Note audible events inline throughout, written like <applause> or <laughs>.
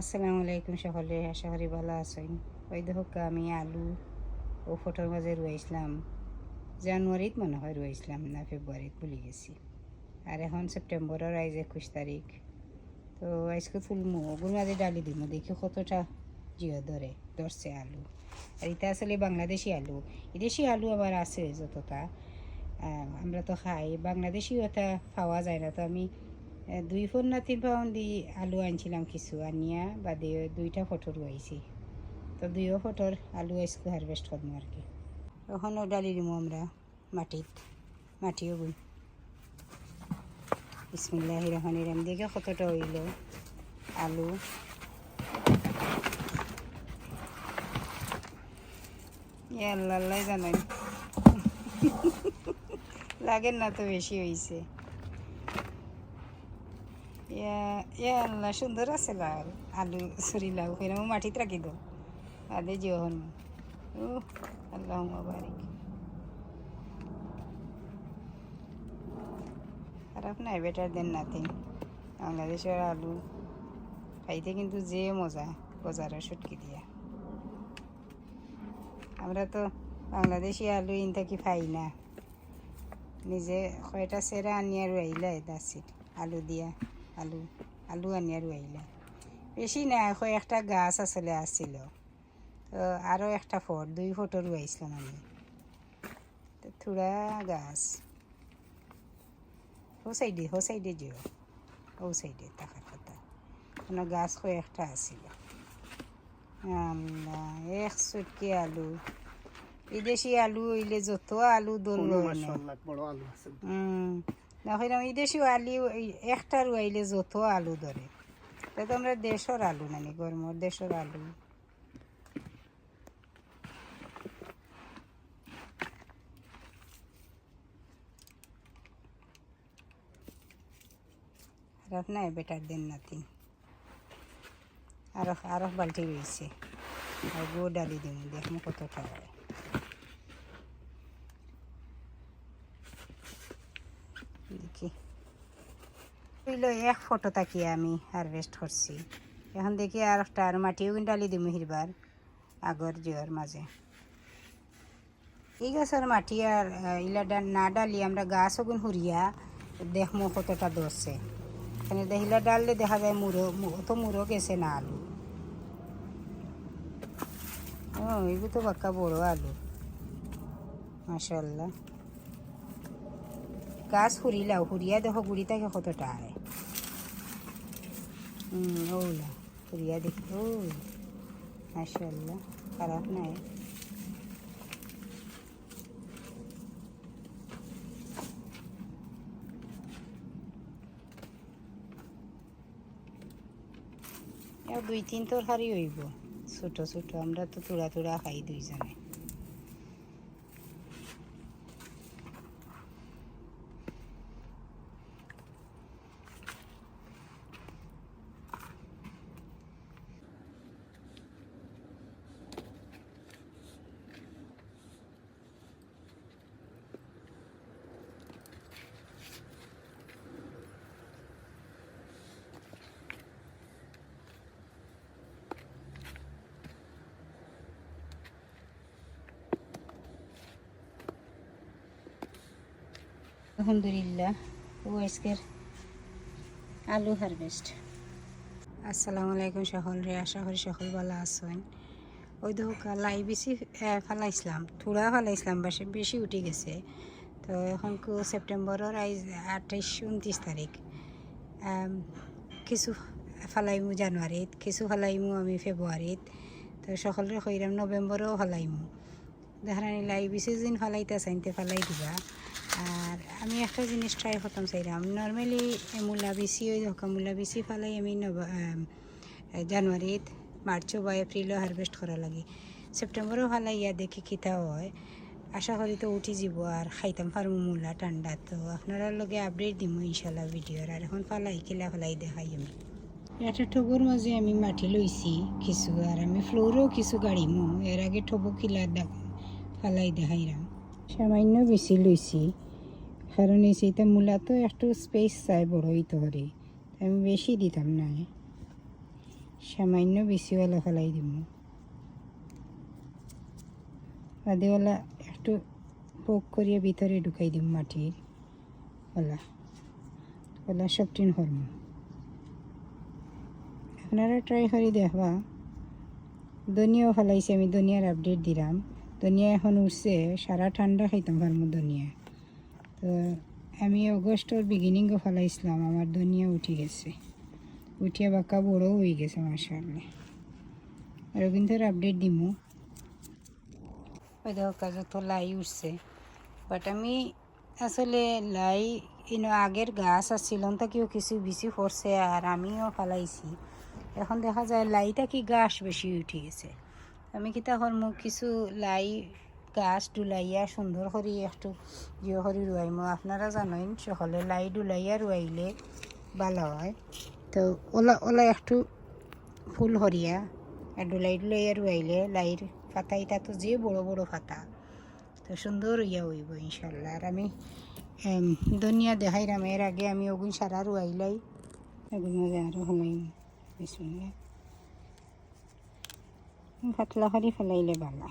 আসসালামু আলাইকুম সকলে, আশা ভালো আছেন। ওই দেখো আমি আলু ও ফটোর মাঝে রয়েছিলাম জানুয়ারিত মনে হয় রয়েছিলাম না, ফেব্রুয়ারিত ভুলে গেছি। আর এখন সেপ্টেম্বরের আইজ একুশ তারিখ। তো আজকে তুলমু ওগুর মাঝে ডালি দিমু, দেখি কতটা জিও ধরে, ধরছে আলু। আর এটা আসলে বাংলাদেশি আলু। এদেশি আলু আবার আছে যতটা। আমরা তো খাই বাংলাদেশি ওটা পাওয়া যায় না। তো আমি দুই ফোন না তিন পাউন্ড দি আলু আনছিলাম কিছু, আনিয়া বাদে দুইটা ফটো রয়েছি তো দুইও ফটোর আলু আজকে হারভেস্ট করব আর কি। ওখানেও ডালি দিমু আমরা মাটিত, মাটিও বই বিসমিল্লাহ রহমান রাম দেখে কতটা হইল আলু। আল্লাহ জানেন। <laughs> লাগেন না তো বেশি হয়েছে আল্লাহ সুন্দর আছে লাল, আলু সরি লাউ, এরকম মাটিত রাখি দো আদে জিও আল্লাহ খারাপ নাই বেটার দেন নাথিং বাংলাদেশের আলু খাইতে কিন্তু যে মজা, বাজারের সুটকি দিয়া। আমরা তো বাংলাদেশি আলু ইন থাকি পাই না। নিজে কয়টা সেরা আনিয়া রুয়াইলা দাসির আলু দিয়া। আলু আলু আনিয়া রুয়াইলা বেশি না কয়েকটা গাছ আসলে আসছিল তো আরও একটা ফট দুই ফটো রুয়াইছিলাম আমি তো থোড়া গাছ। ও সাইডে ও সাইডে যেও ও সাইডে থাকার কথা কোনো গাছ কয়েকটা আসছিল আল্লাহ এক সুটকি আলু। বিদেশি আলু হইলে যত আলু দল আছে দেখলাম বিদেশি আলু, এই- একটা রুয়াইলে যত আলু ধরে। তা তো আমরা দেশের আলু নানি গরমর দেশের আলু। খারাপ নাই বেটার দেন নাতি আরও আরও বালতি রয়েছে। আর গো ডালি দিন দেখমু কতটা হয়। দেখি হইল এক ফটো তাকিয়ে আমি হারভেস্ট করছি। এখন দেখি আর একটা আর মাটিও কিন্তু ডালি দিমু হিরবার, আগর জিওর মাঝে। এই গাছের মাটি আর ইলা না ডালি আমরা গাছ ওগুন হুরিয়া দেখমু কতটা ধরছে। এখানে দেখিলা ডাললে দেখা যায় মুড়ো অত মুড়ো গেছে না আলু। ও, এগুলো তো বাক্কা বড় আলু। মাশাল্লাহ গাছ হুরিলাও হুরিয়া দেখো গুড়ি থেকে কতটা আয়। ওলা হুরিয়া দেখি ও মাশাল্লাহ খারাপ নাই। দুই তিন তরকারি হইব, ছোট ছোট, আমরা তো তুড়া তুড়া খাই দুইজনে। আলহামদুলিল্লাহ, ও আজকের আলু হারভেস্ট আসসালামু আলাইকুম সকল রে, আশা করি সকল ভালো আছেন। ওই দেখো লাই বেশি ফেলাইছিলাম থোড়া ফেলাইছিলাম, বাসে বেশি উঠে গেছে। তো এখন সেপ্টেম্বরের আইজ, আঠাইশ, উনত্রিশ তারিখ। কিছু ফালাইমু জানুয়ারিত, কিছু ফালাইমু আমি ফেব্রুয়ারিত। তো সকলের কইরাম নভেম্বরেও ফেলাইমু। দেখানি লাই বেশি দিন ফেলাইতে চাইতে ফালাই দিবা। আর আমি একটা জিনিস ট্রাই করতাম চাইলাম। নর্মালি মূলা বেশি ওই ধোকা মূলা বেশি ফেলাই আমি জানুয়ারিত মার্চও বা এপ্রিলও হারভেস্ট করা লাগে। সেপ্টেম্বরও ফেলাই ইয়া দেখি খিতা হয়। আশা করি তো উঠি যাব আর খাইতাম পারব মূলা ঠান্ডা তো আপনারা লগে আপডেট দিব ইনশাল্লাহ ভিডিওর। আর এখন ফালাই, কিলা ফালাই দেখাই আমি। একটা ঠগর মাঝে আমি মাটি লইছি কিছু আর আমি ফ্লোরও কিছু গাড়িমু। এর আগে ঠবো কিলা দেখ- ফালাই দেখাইলাম। সামান্য বেশি লইছি। কারণ এই সেইটা মূলত একটু স্পেস চাই বড় হইতে পারে আমি বেশি দিতাম না। সামান্য বেশিওয়ালা ফেলাই দিব। বাদেওয়ালা একটু পোক করিয়ে ভিতরে ঢুকাই দিব মাটির। ওলা ওলা সব টিন হরম। আপনারা ট্রাই করে দেখবা। ধনিয়াও ফেলাইছে আমি, ধনিয়ার আপডেট দিলাম। ধনিয়া এখন উঠছে, সারা ঠান্ডা খাইতাম পারব ধনিয়া। তো আমি অগস্টর বিগিনিংও ফেলাইছিলাম, আমার দুনিয়া উঠে গেছে। উঠিয়া বাঁকা বড়ও হয়ে গেছে মাসাল্লাহ আর কিন্তু আপডেট দিমু। দেখো, কাজে তো লাই উঠছে। বাট আমি আসলে লাই ইনো আগের গাছ আসছিল তাকেও কিছু বেশি পড়ছে আর আমিও ফালাইছি। এখন দেখা যায় লাইটা কি গাছ বেশি উঠে গেছে। আমি কি তখন মুখ কিছু লাই গাছ ডুলাইয়া সুন্দর করে একটু জিও করে রুয়াইমো আপনারা জানেন সকলে লাই ডুলাইয়া রুয়াইলে ভালো হয়। তো ওলা ওলা একটু ফুল হরিয়া আর ডুলাই ডুলাইয়া রুয়াইলে লাইর পাতা এটা তো যে বড় বড় পাতা তো সুন্দর ইয়া হইব ইনশাল্লাহ। আর আমি দুনিয়া দেখাইলাম এর আগে আমি ওগুন সারা রুয়াইলাই এগুন মাঝে আরও হলাই বিসমিল্লাহ পাতলা করে ফেলাইলে ভালো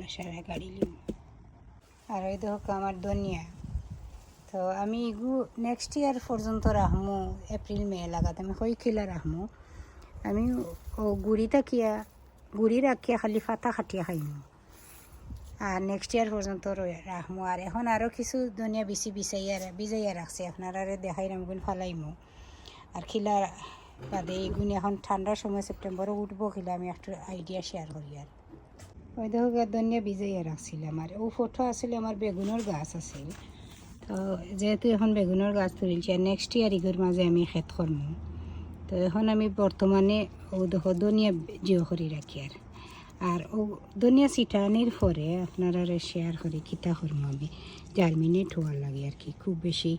ওলা সারা গাড়ি লিম আর ওই দেখো আমার ধনিয়া তো আমি ইগু নেক্সট ইয়ার পর্যন্ত রাখমু এপ্রিল মে লাগাত। আমি কই খিলা রাখমু। আমি ও গুড়ি তাকিয়া, গুড়ি রাখিয়া খালি ফাতা খাটিয়া খাইমু। আর নেক্সট ইয়ার পর্যন্ত রয়ে- রাখমু আর এখন আরও কিছু ধনিয়া বেশি বিচাইয়া বিজাইয়া রাখছে আপনারা দেখাই রামগুন ফালাইমু। আর খিলা বাদে এইগুণ এখন ঠান্ডার সময় সেপ্টেম্বরে উঠবো খিলা। আমি একটু আইডিয়া শেয়ার করি আর ওই দেখো ধনিয়া বিজাইয়া রাখছিলাম আর ও ফটো আসলে আমার বেগুনের গাছ আছিল। তো যেহেতু এখন বেগুনের গাছ তুলিছি নেক্সট ইয়ার ইগোর মাঝে আমি খেত করমু। তো এখন আমি বর্তমানে ও দেখো ধনিয়া জিও করি রাখি আর আর ও ধনিয়া ছিটানির পরে আপনারা শেয়ার করি কিতা করব আমি। জার্মিনেট হওয়ার লাগে আর কি, খুব বেশি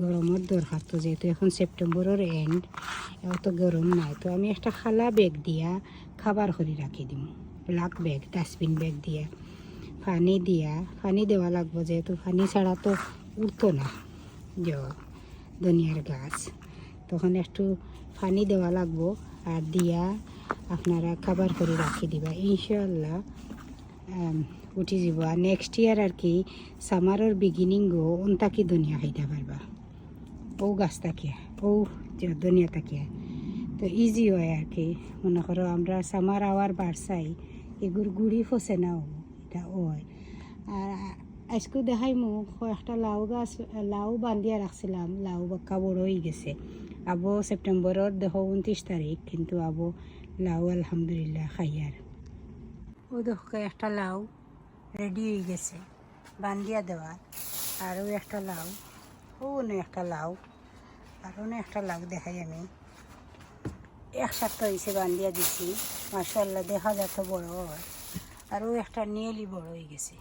গরমের দরকার তো যেহেতু এখন সেপ্টেম্বরের এন্ড অত গরম নাই। তো আমি একটা খালা ব্যাগ দিয়া খাবার করে রাখি দিম। ব্ল্যাক ব্যাগ ডাস্টবিন ব্যাগ দিয়া পানি দিয়া পানি দেওয়া লাগবো যেহেতু পানি ছাড়া তো উঠতো না, যে ধনিয়ার গাছ। তখন একটু পানি দেওয়া লাগবো আর দিয়া আপনারা খাবার করে রাখি দিবা। ইনশাল্লাহ উঠি যাব। আর নেক্সট ইয়ার আর কি সামারের বিগিনিংও উনতাকি ধনিয়া খাইতে পারবা। ও গাছ তাকিয়া, ও ধনিয়া তাকিয়া। তো ইজি হয় আর কি। মনে করো আমরা সামার আওয়ার বাড়ছাই এগুর গুড়ি ফসে না এটা হয়। আর আজকে মোক একটা লাউ গাছ, লাউ বান্ধিয়া রাখছিলাম, লাউ বাক্কা বড় হয়ে গেছে। আবো সেপ্টেম্বরের দেখো উনত্রিশ তারিখ কিন্তু আবো লাউ আলহামদুলিল্লাহ খাইয়ার ও দেখো একটা লাউ রেডি হয়ে গেছে, বান্ধিয়া দেওয়ার আরও একটা লাউ ও একটা লাউ আর আরও একটা লাউ দেখাই আমি। এক সপ্তাহ হয়েছে বান্ধিয়া দিছি। মাসাল্লাহ দেখা যাচ্ছে বড় হয়। আরও একটা নিয়েলি বড় হয়ে গেছে।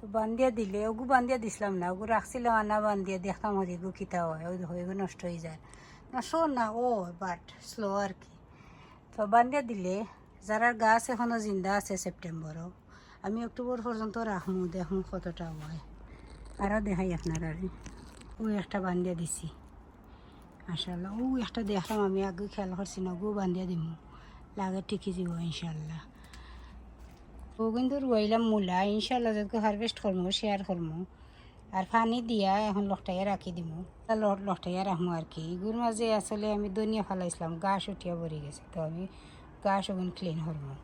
তো বান্ধিয়া দিলে, ওগু বান্ধিয়া দিছিলাম না, ওগু রাখছিলাম আনা বান্ধিয়া, দেখতাম হরি গু কিতা হয় ওই এগু নষ্ট হয়ে যায়। নষ্ট না, ও বাট স্লো আর কি। তো বান্ধিয়া দিলে, যারা গাছ এখনও জিন্দা আছে সেপ্টেম্বরও, আমি অক্টোবর পর্যন্ত রাখমু, দেখমু কতটা হয়। আরও দেখাই আপনার আপনারা ও একটা বান্ধিয়া দিছি। মাশাল্লাহ ও, একটা দেখলাম আমি আগে খেয়াল করছি না গো বান্ধিয়া দিমু। লাগে টিকি যাব ইনশাল্লাহ ও কিন্তু রুয়াইলাম মূলা ইনশাল্লাহ যদি হারভেস্ট করমু শেয়ার করমু। আর পানি দিয়া এখন লকটাইয়া রাখি দিমু। তা ল- লকটাইয়া রাখমু আর কি। এগুর মাঝে আসলে আমি ধনিয়া ফালাইছিলাম, গাছ উঠিয়া ভরে গেছে। তো আমি গাছ ওগুন ক্লিন করমু।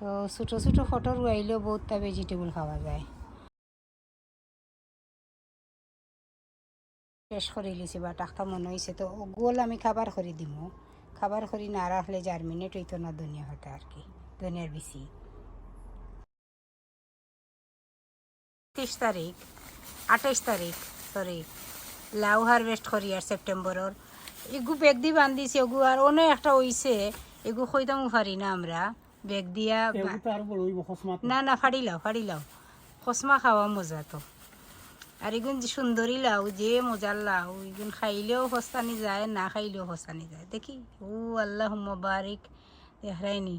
তো ছোটো ছোটো ফটো রুয়াইলেও বহুতটা ভেজিটেবল খাওয়া যায়। শেষ করে লিছি বা টাকা মনে হয়েছে তো গোল আমি খাবার করে দিমু। খাবার করি না রাখলে জার্মিনেট হইতো না ধনিয়া হতো আর কি ধনিয়ার বেশি। তিরিশ তারিখ আঠাইশ তারিখ সরি লাউ হারভেস্ট করি আর সেপ্টেম্বরের। এগু বেগ দি বান্ধিছি এগু আর অনেক একটা হইছে এগু খইতাম পারি না আমরা। বেগ দিয়া না না ফাড়ি লাও ফাড়ি লাও। খসমা খাওয়া মজা তো। আর এগুন যে সুন্দরী লাউ, যে মজার লাউ। এগুন খাইলেও হস্তানি যায়, না খাইলেও হস্তানি যায়। দেখি। ও আল্লাহ মোবারিক দেখাইনি।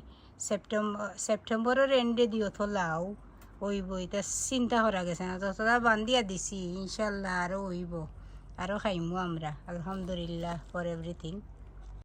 সেপ্টেম্বর সেপ্টেম্বরের এন্ডে দিও তো লাউ। ওইব, এটা চিন্তা করা গেছে না। তো বান্ধিয়া দিছি ইনশাল্লাহ আরও ওইব। আরও খাইমু আমরা। আলহামদুলিল্লাহ ফর এভরিথিং